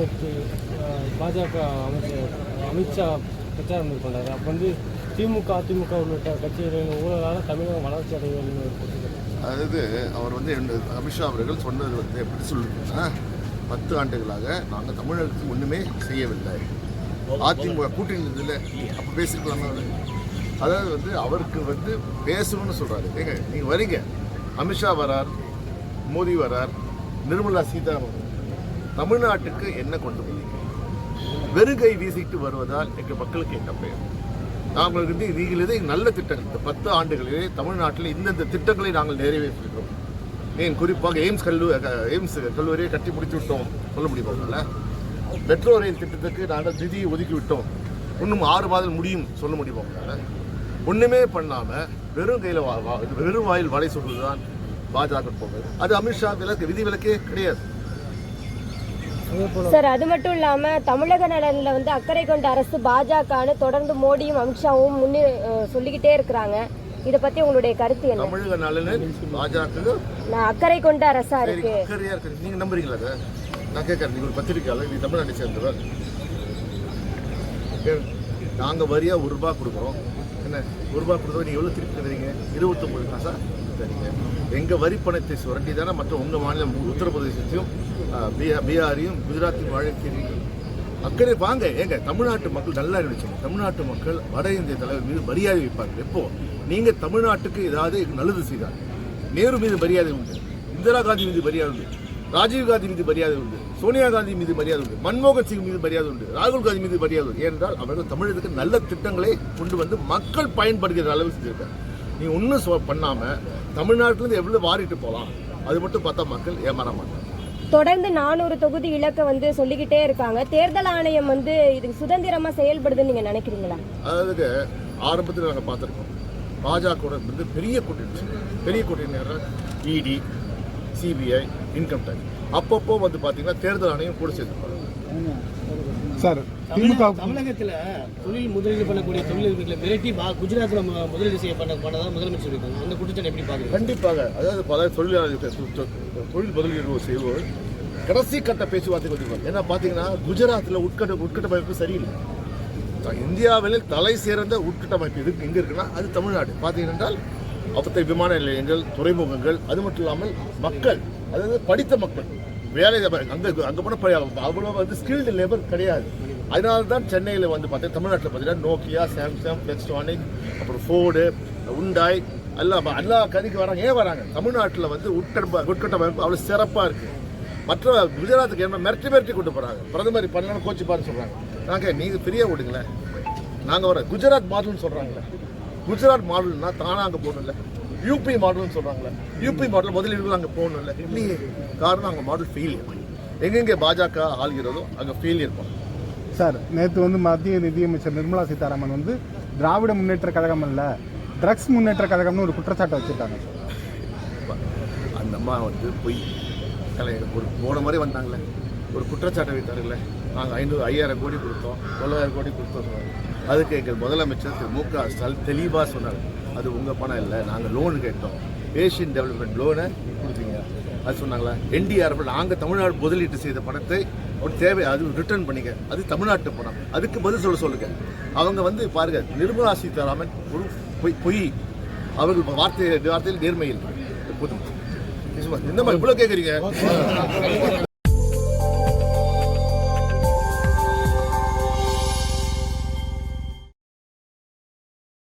நேற்று பாஜக அமைச்சர் அமித்ஷா பிரச்சாரம் மேற்கொண்டார். அப்போ வந்து திமுக அதிமுக உள்ளிட்ட கட்சிகளின் ஊழலால் தமிழகம் வளர்ச்சி அடைய வேண்டும் அதாவது அவர் வந்து என்ன- அமித்ஷா அவர்கள் சொன்னது வந்து எப்படி சொல்லுங்கன்னா பத்து ஆண்டுகளாக நாங்கள் தமிழகத்துக்கு ஒன்றுமே செய்யவில்லை. அதிமுக கூட்டணி இருந்ததில்ல அப்போ பேசியிருக்கலாமா அதாவது வந்து அவருக்கு வந்து பேசணும்னு சொல்கிறாரு ஏங்க நீங்கள் வரீங்க. அமித்ஷா வரார் மோடி வரார் நிர்மலா சீதாராமன் தமிழ்நாட்டுக்கு என்ன கொண்டு வந்தீங்க வெறுகை வீசிட்டு வருவதால் எங்கள் மக்களுக்கு என்ன பெயர். நாங்கள் வந்து நீங்கள் நல்ல திட்டங்கள் இந்த பத்து ஆண்டுகளிலே தமிழ்நாட்டில் இந்தந்த திட்டங்களை நாங்கள் நிறைவேற்றிருக்கிறோம். ஏன் குறிப்பாக எய்ம்ஸ் கல்லூரி எய்ம்ஸ் கல்லூரியை கட்டி முடித்து விட்டோம். சொல்ல முடியுமா மெட்ரோ ரயில் திட்டத்துக்கு நாங்கள் நிதியை ஒதுக்கி விட்டோம். இன்னும் ஆறு மாதம் முடியும் சொல்ல முடியுமா ஒன்றுமே பண்ணாமல் வெறும் கையில் வா வா- வெறும் வாயில் வலை சொல்வது தான் பாஜக போகுது அது அமித்ஷா விலக்கு விதி விலக்கே கிடையாது. சார் அது மட்டும் இல்லாம தமிழக நலன்ல வந்து அக்கறை கொண்ட அரசு பாஜகன்னு தொடர்ந்து மோடியும் அமித்ஷாவும் முன்னே சொல்லிக்கிட்டே இருக்கிறாங்க. இத பத்தி உங்களுடைய கருத்து என்ன? தமிழக நலனில் பாஜக நான் அக்கறை கொண்ட அரசா இருக்கு. அக்கறையா இருக்கு. நீங்க நம்புறீங்களா அதை? நான் கேட்கறேன். நீங்க ஒரு பத்திரிக்கையாளர் நீ தமிழ்நாட்டை சேர்ந்தவர். நாங்கள் வரியாக ஒரு ரூபாய் கொடுக்குறோம். என்ன? ஒரு ரூபாய் கொடுத்தா நீங்கள் எவ்வளோ திருப்பி தருவீங்க? இருபத்தொம்பது காசா? சரிங்க. எங்கள் வரி பணத்தை சுரண்டி தானே மற்ற உங்கள் மாநிலம் உத்தரப்பிரதேசத்தையும் ஆஹ், பீகாரையும் குஜராத்தையும் வழக்கிறீங்க அக்கறை வாங்க. ஏங்க தமிழ்நாட்டு மக்கள் நல்லா இருந்துச்சுங்க தமிழ்நாட்டு மக்கள் வட இந்திய தலைவர் மீது மரியாதை வைப்பாங்க எப்போ? நீங்கள் தமிழ்நாட்டுக்கு ஏதாவது நல்லது செய்தால். நேரு மீது மரியாதை உண்டு. இந்திரா காந்தி மீது மரியாதை உண்டு. ராஜீவ் காந்தி மீது மரியாதை உண்டு சோனியா காந்தி மீது மரியாதை உண்டு மன்மோகன் சிங் மீது மரியாதை உண்டு ராகுல் காந்தி மீது மரியாதை உண்டு. ஏனென்றால் அவர்கள் தமிழகத்துக்கு நல்ல திட்டங்களை கொண்டு வந்து மக்கள் பயன்படுகிற அளவு செஞ்சிருக்காங்க. நீ ஒன்றும் சொ பண்ணாம தமிழ்நாட்டிலேருந்து எவ்வளவு வாரிட்டு போகலாம் அது மட்டும் பார்த்தா மக்கள் ஏமாற மாட்டாங்க. தொடர்ந்து நானூறு தொகுதி இலக்க வந்து சொல்லிக்கிட்டே இருக்காங்க. தேர்தல் ஆணையம் வந்து இதுக்கு சுதந்திரமா செயல்படுதுன்னு நீங்க நினைக்கிறீங்களா? அதாவது ஆரம்பத்தில் நாங்கள் பார்த்துருக்கோம். பாஜக வந்து பெரிய கூட்டணி பெரிய கூட்டணி இடி சிபிஐ இன்கம் டேக்ஸ் அப்பப்போ வந்து பார்த்தீங்கன்னா தேர்தல் ஆணையம் கூட சேர்த்துப்பாங்க சார் திமுக தமிழகத்தில் தொழில் முதலீடு பண்ணக்கூடிய தொழிலதிபர்களை மிரட்டி பா குஜராத்தில் முதலீடு செய்ய பண்ண பண்ணதா முதலமைச்சர் சொல்லியிருக்காங்க. அந்த குற்றச்சாட்டு எப்படி பார்க்குறீங்க? கண்டிப்பாக. அதாவது பல தொழிலாளர்கள் தொழில் முதலீடு செய்வோர் கடைசி கட்ட பேச்சுவார்த்தை வந்திருப்பாங்க. ஏன்னா பார்த்தீங்கன்னா குஜராத்தில் உட்கட்ட உட்கட்டமைப்பு சரியில்லை. இந்தியாவில் தலை சிறந்த உட்கட்டமைப்பு இது எங்கே இருக்குன்னா அது தமிழ்நாடு. பார்த்தீங்கன்னா அப்பத்தை விமான நிலையங்கள் துறைமுகங்கள் அது மட்டும் இல்லாமல் மக்கள் அதாவது படித்த மக்கள் வேலை அங்கே அங்கே போனால் அவ்வளோ வந்து ஸ்கில்டு லேபர் கிடையாது. அதனால தான் சென்னையில் வந்து பார்த்தீங்கன்னா தமிழ்நாட்டில் பார்த்தீங்கன்னா நோக்கியா சாம்சங் பிளெக்ஸ்டானிக் அப்புறம் ஃபோர்டு உண்டாய் எல்லாம் எல்லா கதைக்கு வராங்க ஏன் வராங்க? தமிழ்நாட்டில் வந்து உட்கட்ட உட்கட்டமைப்பு அவ்வளோ சிறப்பாக இருக்குது மற்ற குஜராத்துக்கு என்ன மிரட்டி மிரட்டி கொண்டு போகிறாங்க பிரதமர் பண்ணலாம் கோச்சி பாருன்னு சொல்கிறாங்க நாங்கள் நீங்கள் ஃப்ரீயாக விடுங்களேன் நாங்கள் வர குஜராத் மாடல்னு சொல்கிறாங்களே குஜராத் மாடல்னா தானாக அங்கே போகணும்ல. யூபி மாடல்னு சொல்கிறாங்களே யூபி மாடல் முதலீடுகள் அங்கே போகணும்ல. இல்லையே காரணம் அங்கே மாடல் ஃபெயிலியர் எங்கெங்கே பாஜக ஆள்கிறதோ அங்கே ஃபெயிலியர் பண்ணும் சார் நேற்று வந்து மத்திய நிதியமைச்சர் நிர்மலா சீதாராமன் வந்து திராவிட முன்னேற்ற கழகம் அல்ல ட்ரக்ஸ் முன்னேற்ற கழகம்னு ஒரு குற்றச்சாட்டை வச்சிருக்காங்க. அந்த அம்மா வந்து பொய் கலை ஒரு போன மாதிரி வந்தாங்களே ஒரு குற்றச்சாட்டை வைத்தார்களே நாங்கள் ஐநூறு ஐயாயிரம் கோடி கொடுத்தோம். தொள்ளாயிரம் கோடி கொடுத்தோம் சொன்னாங்க அதுக்கு எங்கள் முதலமைச்சர் திரு மு க ஸ்டாலின் தெளிவாக சொன்னார். அது உங்கள் பணம் இல்லை நாங்கள் லோன் கேட்டோம். ஏஷியன் டெவலப்மெண்ட் லோனை கொடுத்தீங்க. அது சொன்னாங்களா? என்டிஆர்எஃப் நாங்கள் தமிழ்நாடு முதலீட்டு செய்த பணத்தை ஒரு தேவை அது ரிட்டர்ன் பண்ணிக்க. அது தமிழ்நாட்டு பணம். அதுக்கு பதில் சொல்ல சொல்லுங்க. அவங்க வந்து பாருங்க நிர்மலா சீதாராமன் ஒரு பொய் பொய். அவர்கள் வார்த்தை வார்த்தையில் நேர்மையில் போதும். இந்த மாதிரி இவ்வளோ கேட்குறீங்க